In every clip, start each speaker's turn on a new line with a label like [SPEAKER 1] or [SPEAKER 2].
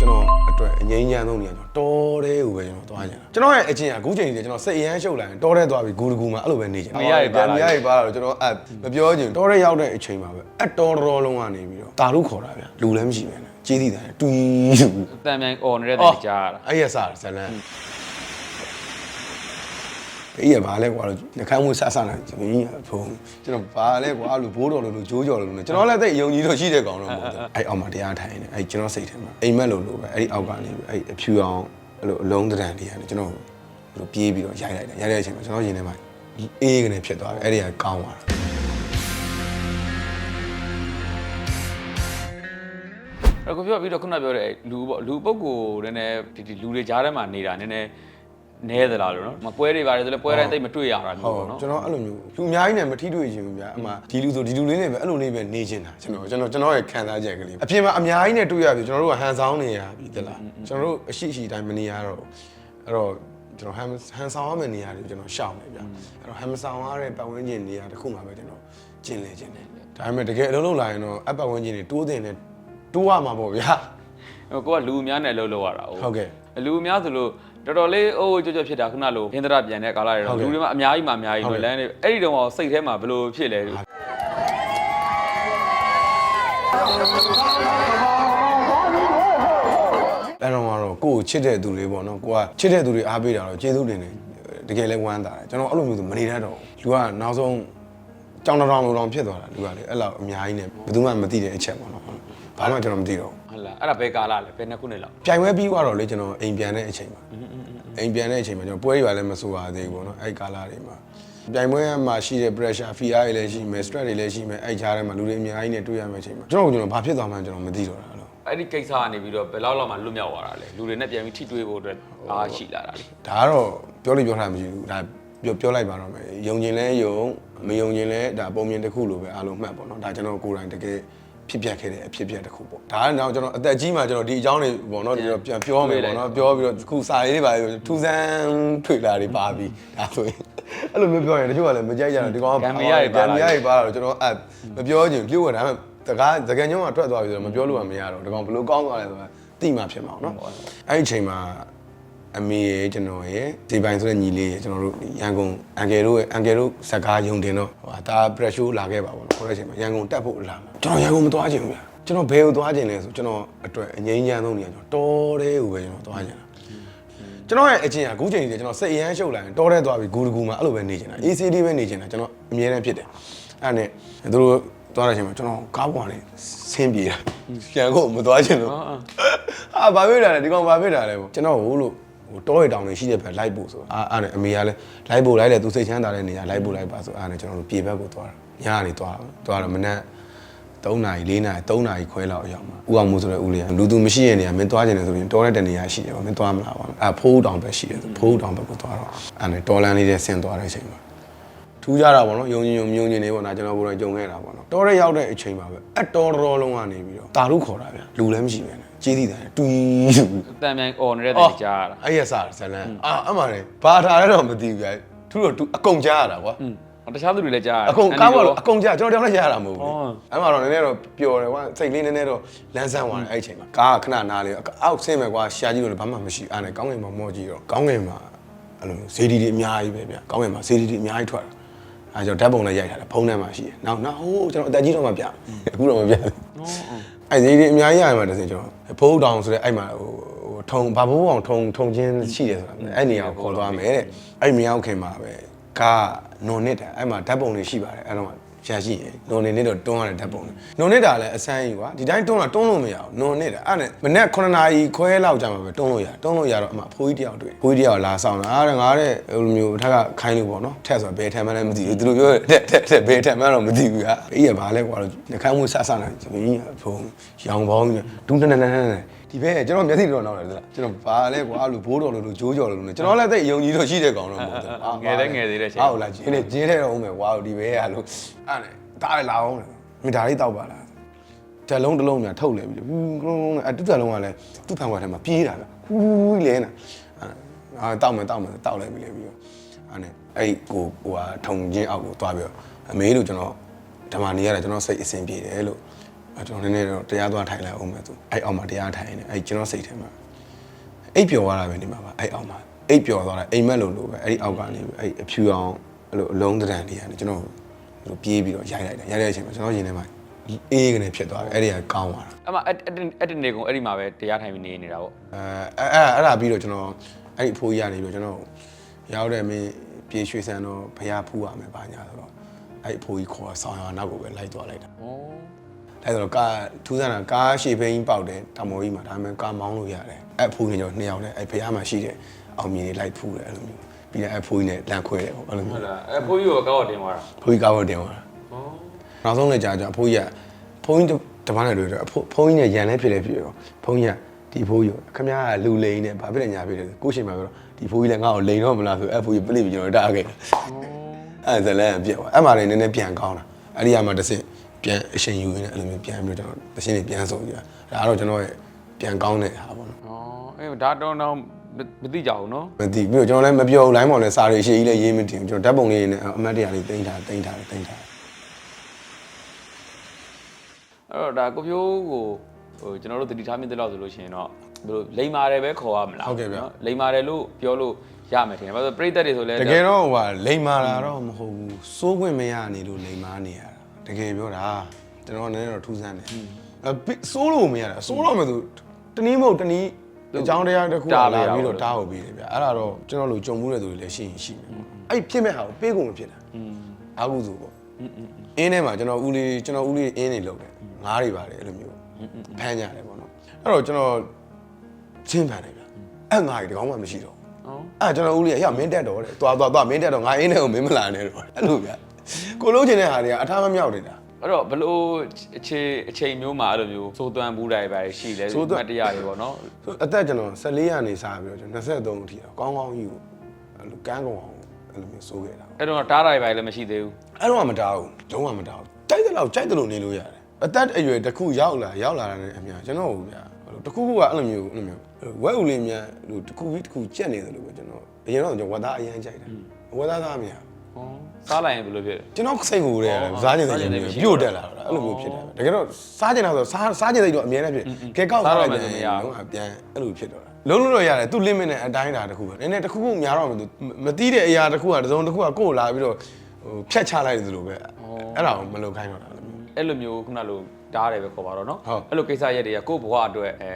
[SPEAKER 1] ကျွန်တော်အတွက်အငြိမ်းချမ်းဆုံးနေရာကျွန်တော်တော်တဲ့ကိုပဲကျွန်တော်သွားကြတာကျွန်တော်ရဲ့အချင်းအခုချိန်ကြီးကျွန်တော်စိတ်အရမ်းရှုပ်လာရင်တော်တဲ့သွားပြီးဂူတကူမှာအဲ့လိုပဲနေချင်
[SPEAKER 2] မရရပါလား
[SPEAKER 1] မရရပါလားကျွန်တော်အဲ့မပြောချင်တော်တဲ့ရောက်တဲ့အချိန်မှာပဲအတော်တော်လုံးကနေပြီးတော့တာရုခေါ်တာဗျလူလည်းမရှိပဲနဲ့ကြေးတည်တယ်တူးတူး
[SPEAKER 2] တန်မြန်អော်နေတဲ့တဲ့ကြားရတာ
[SPEAKER 1] အဲ့ရစားဇလန် အေးရပါလဲကွာလို့နှခမ်းမွေးဆဆနိုင်ကျွန်တော်ကြီးဖုံးကျွန်တော်ဘာလဲကွာလို့ဘိုးတော်လို့လို့ဂျိုးကြော်လို့လို့ကျွန်တော်လည်းသိယုံကြည်တော့ရှိတဲ့ကောင်တော့မဟုတ်ဘူးအဲ့အောက်မှာတရားထိုင်နေအဲ့ကျွန်တော်စိတ်ထဲမှာအိမ်မက်လို့လို့ပဲအဲ့ဒီအောက်ကနေအဲ့အဖြူအောင်အဲ့လိုအလုံးတရံတွေကနေကျွန်တော်ဘလိုပြေးပြီးတော့ရိုက်လိုက်တယ်ရိုက်တဲ့အချိန်မှာကျွန်တော်ရင်ထဲမှာအေးကနေဖြစ်သွားတယ်အဲ့ဒီကကောင်းသွားတာ
[SPEAKER 2] အဲ့ကိုပြောပြီးတော့ခုနပြောတဲ့လူပေါ့လူပုဂ္ဂိုလ်နည်းနည်းဒီဒီလူတွေကြားထဲမှာနေတာနည်းနည်း နဲသလားလို့နော်မပွဲတွေပါတယ်ဆိုလဲပွဲတိုင်းတိတ်မတွေ့ရတာ
[SPEAKER 1] ဟု
[SPEAKER 2] မျိုး
[SPEAKER 1] တ်
[SPEAKER 2] ပေါ့နော်
[SPEAKER 1] ကျွန်တော်အဲ့လိုမျိုးလူအများကြီးနဲ့မထိတွေ့ချင်ဘူးဗျာအမှဒီလူဆိုဒီလူလေးနဲ့ပဲအဲ့လိုလေးပဲနေချင်တာကျွန်တော်ကျွန်တော်ကျွန်တော်ရဲ့ခံစားချက်ကလေးအပြင်မှာအများကြီးနဲ့တွေ့ရပြီကျွန်တော်တို့ကဟန်ဆောင်နေရပြီတလားကျွန်တော်တို့အရှိအရှိတိုင်းမနေရတော့အဲ့တော့ကျွန်တော်ဟန်ဟန်ဆောင်ရမယ့်နေရာတွေကျွန်တော်ရှောင်နေဗျာအဲ့တော့ဟန်ဆောင်ရတဲ့ပတ်ဝန်းကျင်နေရာတစ်ခုမှပဲကျွန်တော်ကျင်လေကျင်တယ်ဒါပေမဲ့တကယ်အလုံးလုံးလာရင်တော့အပတ်ဝန်းကျင်တွေတိုးတင်တယ်တိုးရမှာပေါ့ဗျာ
[SPEAKER 2] ဟိုကိုကလူအများနဲ့လှုပ်လှုပ်ရတာ
[SPEAKER 1] ဟုတ်ကဲ့
[SPEAKER 2] လူအများဆိုလို့ တော်တော်လေးအိုးကြွကြွဖြစ်တာခုနလိုဟင်းသရပြန်တဲ့ကာလတွေ
[SPEAKER 1] ဟုတ်
[SPEAKER 2] တော့
[SPEAKER 1] ကဲ့
[SPEAKER 2] လူတွေမှာအများကြီးမှအများကြီး
[SPEAKER 1] ဟုတ်
[SPEAKER 2] လို့
[SPEAKER 1] ကဲ့
[SPEAKER 2] လမ်းတွေအဲ့ဒီတော့စိတ်ထဲမှာဘယ်လိုဖြစ်လဲလို့
[SPEAKER 1] အဲ့တော့ကတော့ကိုယ့်ကိုချစ်တဲ့သူတွေပေါ့နော်ကိုကချစ်တဲ့သူတွေအားပေးတာတော့ကျေးဇူးတင်တယ်တကယ်လဲဝမ်းသာတယ်ကျွန်တော်အဲ့လိုမျိုးဆိုမနေတတ်တော့ဘူးလူကနောက်ဆုံးကြောင်တောင်လိုတောင်ဖြစ်သွားတာလူကလေအဲ့လောက်အများကြီးနဲ့ဘယ်သူမှမသိတဲ့အချက်ပေါ့နော်ဘာမှကျွန်တော်မသိတော့ဘူး
[SPEAKER 2] ဟုတ်လားအဲ့ဒါဘယ်ကာလလဲဘယ်နှစ်ခုနှစ်လောက်
[SPEAKER 1] ပြိုင်ပွဲပြီးသွားတော့လေကျွန်တော်အိမ်ပြန်တဲ့အချိန်မှာအိမ်ပြန်တဲ့အချိန်မှာကျွန်တော်ပွဲရွာလည်းမဆိုပါသေးဘူးပေါ့နော်အဲ့ကာလတွေမှာပြိုင်ပွဲမှာရှိတဲ့ pressure fear တွေလည်းရှိမယ် stress တွေလည်းရှိမယ်အဲ့ကြားထဲမှာလူတွေအများကြီးနဲ့တွေ့ရမယ့်အချိန်မှာကျွန်တော်ကကျွန်တော်ဘာဖြစ်သွားမှန်းကျွန်တော်မသိတော့တာလို့
[SPEAKER 2] အဲ့ဒီကိစ္စကနေပြီးတော့ဘယ်လောက်လောက်မှလွတ်မြောက်သွားတာလဲလူတွေနဲ့ပြန်ပြီးထိတွေ့ဖို့အတွက်အားရှိလာတာလေ
[SPEAKER 1] ဒါကတော့ပြောလို့ပြောထားမှမရှိဘူးဒါပြောပြောလိုက်ပါတော့မယ်ယုံကျင်လဲယုံမယုံကျင်လဲဒါပုံမြင်တစ်ခုလိုပဲအားလုံးမှတ်ပေါ့နော်ဒါကျွန်တော်ကိုယ်တိုင်တကယ် ဖြစ်ပျက်ခဲ့တဲ့အဖြစ်ပျက်တစ်ခုပေါ့ဒါကတော့ကျွန်တော်အသက်ကြီးမှကျွန်တော်ဒီအကြောင်းတွေပေါ့နော်ကျွန်တော်ပြန်ပြောမယ်ပေါ့နော်ပြောပြီးတော့ခုစာရေးတွေပါထူးဆန်းထွေလာတွေပါပြီးဒါဆိုရင်အဲ့လိုမျိုးပြောရင်တချို့ကလည်းမကြိုက်ကြတော့ဒီကောင်က
[SPEAKER 2] ဂမ်ဘီယာတွေပါလာ
[SPEAKER 1] ဂမ်ဘီယာတွေပါလာတော့ကျွန်တော်အဲ့မပြောချင်ပြုတ်ရတာဒါပေမဲ့တကားသကံညုံးကထွက်သွားပြီဆိုတော့မပြောလို့ကမရတော့ဒီကောင်ဘလို့ကောင်းသွားလဲဆိုတာသိမှဖြစ်မှာပေါ့နော်အဲ့ဒီအချိန်မှာ အမေရဲ့ကျွန်တော်ရဲ့ဒီပိုင်းဆိုတဲ့ညီလေးရဲ့ကျွန်တော်တို့ရန်ကုန်အန်ကယ်တို့ရဲ့အန်ကယ်တို့ဇက်ကားယုံတင်တော့ဟိုဒါ pressure လာခဲ့ပါဘောနော်ခေါ်တဲ့အချိန်မှာရန်ကုန်တက်ဖို့လာမှာကျွန်တော်ရန်ကုန်မသွားချင်ဘူးဗျာကျွန်တော်ဘယ်ကိုသွားချင်လဲဆိုကျွန်တော်အတွက်အငြိမ်းချမ်းဆုံးနေရာကျွန်တော်တော်တဲ့ကိုပဲကျွန်တော်သွားချင်တာကျွန်တော်ရဲ့အချင်းကအခုချိန်ကြီးကျွန်တော်စိတ်အရမ်းရှုပ်လာရင်တော်တဲ့သွားပြီးဂူတကူမှာအဲ့လိုပဲနေချင်တာ ACD ပဲနေချင်တာကျွန်တော်အမြဲတမ်းဖြစ်တယ်အဲ့ဒါနဲ့သူတို့သွားတဲ့အချိန်မှာကျွန်တော်ကားပေါ်ကနေဆင်းပြေတာရန်ကုန်မသွားချင်လို့အာဘာဖြစ်တာလဲဒီကောင်ဘာဖြစ်တာလဲပေါ့ကျွန်တော်ဟိုလို့ ဟိုတောရတောင်တွေရှိတဲ့ဘက်လိုက်ဖို့ဆိုအာအဲ့နဲ့အမေကလည်းလိုက်ဖို့လိုက်တယ်သူစိတ်ချမ်းသာတဲ့နေရာလိုက်ဖို့လိုက်ပါဆိုအဲ့နဲ့ကျွန်တော်တို့ပြေဘက်ကိုသွားတာညကနေသွားတာသွားတော့မနက်3နာရီ4နာရီ3နာရီခွဲလောက်အရောက်မှာဦးအောင်မိုးဆိုတဲ့ဦးလေးကလူသူမရှိတဲ့နေရာမင်းသွားကျင်တယ်ဆိုရင်တောတဲ့တနေရာရှိတယ်ပေါ့မင်းသွားမလားပေါ့အဲ့ဖိုးတောင်ဘက်ရှိတယ်ဆိုဖိုးတောင်ဘက်ကိုသွားတော့အဲ့နဲ့တော်လန်လေးနဲ့ဆင်းသွားတဲ့အချိန်မှာထူးကြတာပေါ့နော်ယုံကြည်ယုံမြုံကြည်နေပေါ့နော်ကျွန်တော်ကိုယ်တိုင်ကြုံခဲ့တာပေါ့နော်တော်ရဲရောက်တဲ့အချိန်မှာပဲအတော်တော်လုံးကနေပြီးတော့တာရုခေါ်တာဗျလူလည်းမရှိပဲနဲ့ ကြေးတည်တယ်တူးတူး
[SPEAKER 2] တန်မြန်អော်နေတဲ့တဲ့ကြားရတာ
[SPEAKER 1] အဲ့ရစားဇလန်အာအမှန်လေဘာထားလဲတော့မသိဘူးဗျထူးတော့တူအကုန်ကြားရတာကွာ
[SPEAKER 2] อืมတခြားသူတွေလည်းကြားရ
[SPEAKER 1] အကုန်ကားပေါ်အကုန်ကြားကျွန်တော်တယောက်လည်းရရတာမဟုတ်ဘူး
[SPEAKER 2] အော်
[SPEAKER 1] အဲ့မှာတော့နည်းနည်းတော့ပျော်တယ်ကွာစိတ်လေးနည်းနည်းတော့လန်းဆန်းသွားတယ်အဲ့အချိန်မှာကားကခဏနားလေအောက်ဆင်းမယ်ကွာရှာကြည့်လို့လည်းဘာမှမရှိအဲ့နဲ့ကောင်းငင်မှာမော့ကြည့်တော့ကောင်းငင်မှာအဲ့လိုဇေဒီတွေအများကြီးပဲဗျကောင်းငင်မှာဇေဒီတွေအများကြီးထွက်တာအဲကျွန်တော်ဓာတ်ပုံလည်းရိုက်ထားတယ်ဖုန်းထဲမှာရှိတယ်နောက်နောက်ဟိုးကျွန်တော်အတက်ကြီးတော့မှပြအခုတော့မပြဘူး အဲ့ဇေဒီအများကြီးရမှာတစင်ကျွန်တော်ဖိုးတောင်ဆိုတဲ့အဲ့မှာဟိုဟိုထုံဘာဘိုးအောင်ထုံထုံချင်းရှိတယ်ဆိုတာအဲ့နေရာကိုခေါ်သွားမယ်တဲ့အဲ့မရောက်ခင်မှာပဲကားနွန်နစ်တယ်အဲ့မှာဓာတ်ပုံတွေရှိပါတယ်အဲ့တော့ ရှာရှိရင်နွန်နေနေတော့တွန်းရတဲ့ဓာတ်ပုံတွေနွန်နေတာလည်းအဆန်းကြီးကွာဒီတိုင်းတွန်းတာတွန်းလို့မရဘူးနွန်နေတာအဲ့နဲ့မနေ့9နာရီခွဲလောက်ကြာမှာပဲတွန်းလို့ရတွန်းလို့ရတော့အမအဖိုးကြီးတယောက်တွေ့ဖိုးကြီးတယောက်လာဆောင်လာအားတဲ့ငါတဲ့ဟိုလိုမျိုးထက်ကခိုင်းလို့ပေါ့နော်ထက်ဆိုဘယ်ထက်မှလည်းမသိဘူးသူတို့ပြောတဲ့တဲ့တဲ့ဘယ်ထက်မှတော့မသိဘူးကအေးရပါလဲကွာလို့နှခမ်းမွေးဆဆနိုင်ကျွန်တော်ကြီးဖုံရောင်ပေါင်းကြီးဒူးနနနနန ဒီဘဲကျွန်တော်မျက်စိတော့နောက်တယ်လားကျွန်တော်ဘာလဲကွာလို့ဘိုးတော်လို့လို့ဂျိုးကြော်လို့လို့ကျွန်တော်လည်းသိယုံကြည်တော့ရှိတဲ့ကောင်တော့မဟုတ်ဘူး
[SPEAKER 2] ငယ်တဲ့ငယ်သေးတဲ့ချိန်
[SPEAKER 1] ဟုတ်လားဂျင်းနဲ့ဂျင်းထဲတော့ဦးမယ်ကွာဒီဘဲရလို့အဲ့နဲ့ဒါလည်းလာအောင်လေမင်းဒါလေးတောက်ပါလားတက်လုံးတစ်လုံးများထုတ်လဲပြီဟူးကလုံးလုံးနဲ့အတူတက်လုံးကလည်းသူ့ဖန်ခွာထဲမှာပြေးတာပဲဟူးလဲနေအာတောက်မယ်တောက်မယ်တောက်လိုက်ပြီလေပြီးတော့အဲ့နဲ့အဲ့ကိုဟိုဟာထုံချင်းအောက်ကိုသွားပြီးတော့အမေလို့ကျွန်တော်ဓမ္မနေရတယ်ကျွန်တော်စိတ်အဆင်ပြေတယ်လို့ အဲ့ကျွန်တော်နည်းနည်းတော့တရားသွားထိုင်လိုက်အောင်မယ်သူအဲ့အောက်မှာတရားထိုင်နေအဲ့ကျွန်တော်စိတ်ထဲမှာအိပ်ပျော်သွားတာပဲနေမှာပါအဲ့အောက်မှာအိပ်ပျော်သွားတာအိမ်မက်လို့လို့ပဲအဲ့ဒီအောက်ကနေအဲ့အဖြူအောင်အဲ့လိုအလုံးတရံတွေကနေကျွန်တော်အဲ့လိုပြေးပြီးတော့ရိုက်လိုက်တယ်ရိုက်တဲ့အချိန်မှာကျွန်တော်ရင်ထဲမှာအေးကနေဖြစ်သွားတယ်အဲ့ဒီကကောင်းသွားတာ
[SPEAKER 2] အဲ့မှာအဲ့အဲ့အဲ့တနေကုန်အဲ့ဒီမှာပဲတရားထိုင်ပြီးနေနေတာပေါ့
[SPEAKER 1] အဲအဲ့အဲ့အဲ့ဒါပြီးတော့ကျွန်တော်အဲ့ဒီအဖိုးကြီးကနေပြီးတော့ကျွန်တော်ရောက်တဲ့မင်းပြေရွှေစံတော့ဘုရားဖူးရမယ်ပါညာဆိုတော့အဲ့ဒီအဖိုးကြီးခေါ်ဆောင်ရနောက်ကိုပဲလိုက်သွားလိုက်တာ
[SPEAKER 2] ဩ
[SPEAKER 1] အဲ့ဒါတော့ကားထူးဆန်းတာကားရှေ့ဘင်းပေါက်တယ်တောင်မော်ကြီးမှာဒါပေမဲ့ကားမောင်းလို့ရတယ်အဲ့အဖိုးကြီးကျွန်တော်နှစ်ယောက်နဲ့အဲ့ဘုရားမှာရှိတဲ့အောင်မြင်လေးလိုက်ဖူးတယ်အဲ့လိုမျိုးပြီးတော့အဲ့အဖိုးကြီးနဲ့လန့်ခွဲတယ်ပေါ့အဲ့လို
[SPEAKER 2] ဟု
[SPEAKER 1] မျိုး
[SPEAKER 2] တ်လားအဲ့ဖိုးကြီးကိုကောက်တင်သွားတာ
[SPEAKER 1] အဖိုးကြီးကားပေါ်တင်သွားတာ
[SPEAKER 2] ဩ
[SPEAKER 1] နောက်ဆုံးလည်းကြာကြာအဖိုးကြီးကဖုန်းကြီးတပန်းနဲ့တွေ့တော့အဖိုးဖုန်းကြီးနဲ့ရန်လဲဖြစ်လဲဖြစ်ရောဖုန်းကြီးကဒီဖိုးကြီးကိုခမရကလူလိန်နဲ့ဘာဖြစ်လဲညာဖြစ်လဲကိုရှင်မှာပြောတော့ဒီဖိုးကြီးလည်းငါ့ကိုလိန်တော့မလားဆိုအဲ့ဖိုးကြီးပြလိပြီးကျွန်တော်တားခဲ့တယ် အဲ့ဒါလည်းပြက်သွားအဲ့မှာလည်းနည်းနည်းပြန်ကောင်းတာအဲ့ဒီကမှတစ်ဆင့် ပြန်အရှင်ယူရင်းနဲ့အဲ့လိုမျိုးပြန်ပြီးတော့ကျွန်တော်တရှင်းတွေပြန်ဆုံးကြတာဒါကတော့ကျွန်တော်ရဲ့ပြန်ကောင်းတဲ့ဟာပေါ့နော်
[SPEAKER 2] ဩအဲ့ဒါတော့တော့မသိကြဘူးနော်
[SPEAKER 1] မသိပြီးတော့ကျွန်တော်လည်းမပြောဘူးလိုင်းပေါ်လည်းစာတွေရှေ့ကြီးလည်းရေးမတင်ဘူးကျွန်တော်ဓာတ်ပုံလေးနဲ့အမတ်တရားလေးတင်ထားတင်ထားတင်ထား
[SPEAKER 2] အဲ့တော့ဒါကိုပြိုးကိုဟိုကျွန်တော်တို့တတိထားမြင့်တဲ့လောက်ဆိုလို့ရှိရင်တော့ဘယ်လိုလိန်မာတယ်ပဲခေါ်ရမလားလိန်မာတယ်လို့ပြောလို့ရမယ်ထင်တယ်ဘာလို့ပြိသက်တွေဆိုလဲ
[SPEAKER 1] တကယ်တော့ဟိုဟာလိန်မာတာတော့မဟုတ်ဘူးစိုးခွင့်မရနေလို့လိန်မာနေရတာ တကယ်ပြောတာကျွန်တော်ကလည်းတော့ထူးဆန်းတယ်အဲစိုးလို့မရတာစိုးတော့မှဆိုတနည်းမဟုတ်တနည်းအကြောင်းတရားတစ်ခုလာပြီးတော့တားဟုတ်ပြီးတယ်ဗျအဲ့ဒါတော့ကျွန်တော်လိုကြုံမှုတဲ့သူတွေလည်းရှိရင်ရှိမယ်ပေါ့အဲ့ဖြစ်မဲ့ဟာကိုပေးကုန်မဖြစ်တာအာဟုဆိုပေါ့အင်းထဲမှာကျွန်တော်ဦးလေးကျွန်တော်ဦးလေးအင်းနေလောက်တယ်ငားတွေပါတယ်အဲ့လိုမျိုးဖမ်းကြတယ်ပေါ့နော်အဲ့တော့ကျွန်တော်ချင်းဖမ်းတယ်ဗျအဲ့ငားတွေတကောင်းမှမရှိတော့
[SPEAKER 2] ဩ
[SPEAKER 1] အဲ့ကျွန်တော်ဦးလေးကဟဲ့မင်းတက်တော့တဲ့သွားသွားသွားမင်းတက်တော့ငါအင်းနဲ့ကိုမင်းမလာနဲ့တော့အဲ့လိုဗျ ကိုလုံးချင်တဲ့ဟာတွေကအထားမမြောက်နေတာ
[SPEAKER 2] အဲ့တော့ဘလို့အခြေအချိန်မျိုးမှာအဲ့လိုမျိုးစိုးသွမ်းဘူးတိုင်းပါရှိလဲမတရားတွေပေါ့နော်
[SPEAKER 1] ဆိုအသက်ကျွန်တော်14ရာနေစားပြီးတော့ကျွန်တော်23အထိတော့ကောင်းကောင်းကြီးကိုအဲ့လိုကန်းကောင်အောင်အဲ့လိုမျိုးစိုးခဲ့တာပေါ့
[SPEAKER 2] အဲ့တော့တားတာတွေပါလည်းမရှိသေးဘူး
[SPEAKER 1] အဲ့တော့မတားဘူးလုံးဝမတားဘူးတိုက်တဲ့လောက်ကြိုက်တယ်လို့နေလို့ရတယ်အသက်အရွယ်တစ်ခုရောက်လာရောက်လာတာနဲ့အများကျွန်တော်ဟိုဗျာအဲ့လိုတစ်ခုခုကအဲ့လိုမျိုးအဲ့လိုမျိုးဝက်ဦးလေးများဟိုတစ်ခုပြီးတစ်ခုကြက်နေတယ်လို့ပဲကျွန်တော်အရင်တော့ကျွန်တော်ဝက်သားအရင်ကြိုက်တယ်ဝက်သားသားမရဘူး
[SPEAKER 2] ဩ စားလိုက်ရင်ဘယ်လိုဖြစ်လဲ
[SPEAKER 1] ကျွန်တော်စိတ်ကိုယ်တဲ့စားကျင်စိတ်တွေပြို့တက်လာတာအဲ့လိုမျိုးဖြစ်တယ်တကယ်တော့စားကျင်တာဆိုစားစားကျင်စိတ်တော့အများနဲ့ဖြစ်ကဲကောက်စားလိုက်တယ်လုံးဝပြန်အဲ့လိုဖြစ်တော့တာလုံးလုံးတော့ရတယ်သူ limit နဲ့အတိုင်းတာတစ်ခုပဲနည်းနည်းတစ်ခုခုများတော့မှသူမတီးတဲ့အရာတစ်ခုကတစ်စုံတစ်ခုကကိုယ်လာပြီးတော့ဟိုဖြတ်ချလိုက်တယ်လို့ပဲအဲ့ဒါကိုမလုပ်ခိုင်းတော့တာလည်း
[SPEAKER 2] အဲ့လိုမျိုးခုနလိုတားတယ်ပဲခေါ်ပါတော့နော်
[SPEAKER 1] ဟုတ်
[SPEAKER 2] အဲ့လိုကိစ္စရက်တွေကကိုယ့်ဘဝအတွက်အဲ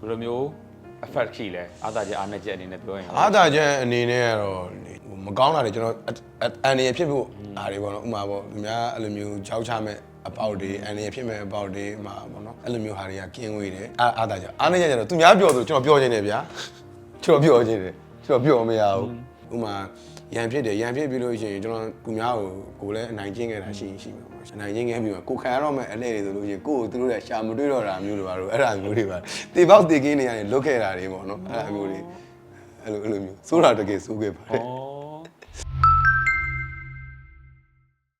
[SPEAKER 2] ဘယ်လိုမျိုး effect ရှိလဲအားသာချက်အားနဲ့ချက်အနေနဲ့ပြောရင်
[SPEAKER 1] အားသာချက်အနေနဲ့ကတော့ဟိုမကောင်းတာတွေကျွန်တော်အန်ရဖြစ်ဖို့အားတွေပေါ့နော်ဥမာပေါ့သူများအဲ့လိုမျိုးကြောက်ချမဲ့အပေါက်တွေအန်ရဖြစ်မဲ့အပေါက်တွေမှာပေါ့နော်အဲ့လိုမျိုးဟာတွေကကင်းဝေးတယ်အားအားသာချက်အားနေချက်ကျတော့သူများပြောဆိုကျွန်တော်ပြောခြင်းတယ်ဗျာကျွန်တော်ပြောခြင်းတယ်ကျွန်တော်ပြောမရဘူး ဥမာရန်ဖြစ်တယ်ရန်ဖြစ်ပြီးလို့ရှိရင်ကျွန်တော်သူများကိုကိုယ်လည်းအနိုင်ကျင့်ခဲ့တာရှိရင်ရှိမှာပေါ့အနိုင်ကျင့်ခဲ့ပြီးမှကိုခံရတော့မဲ့အလဲတွေဆိုလို့ရှိရင်ကိုယ်ကိုသူတို့လည်းရှာမတွေ့တော့တာမျိုးတွေပါတော့အဲ့ဒါမျိုးတွေပါတေပေါက်တေကင်းနေရတယ်လွတ်ခဲ့တာတွေပေါ့နော်အဲ့ဒါမျိုးတွေအဲ့လိုအဲ့လိုမျိုးစိုးတာတကယ်စိုးခဲ့ပါတယ်
[SPEAKER 2] ဩ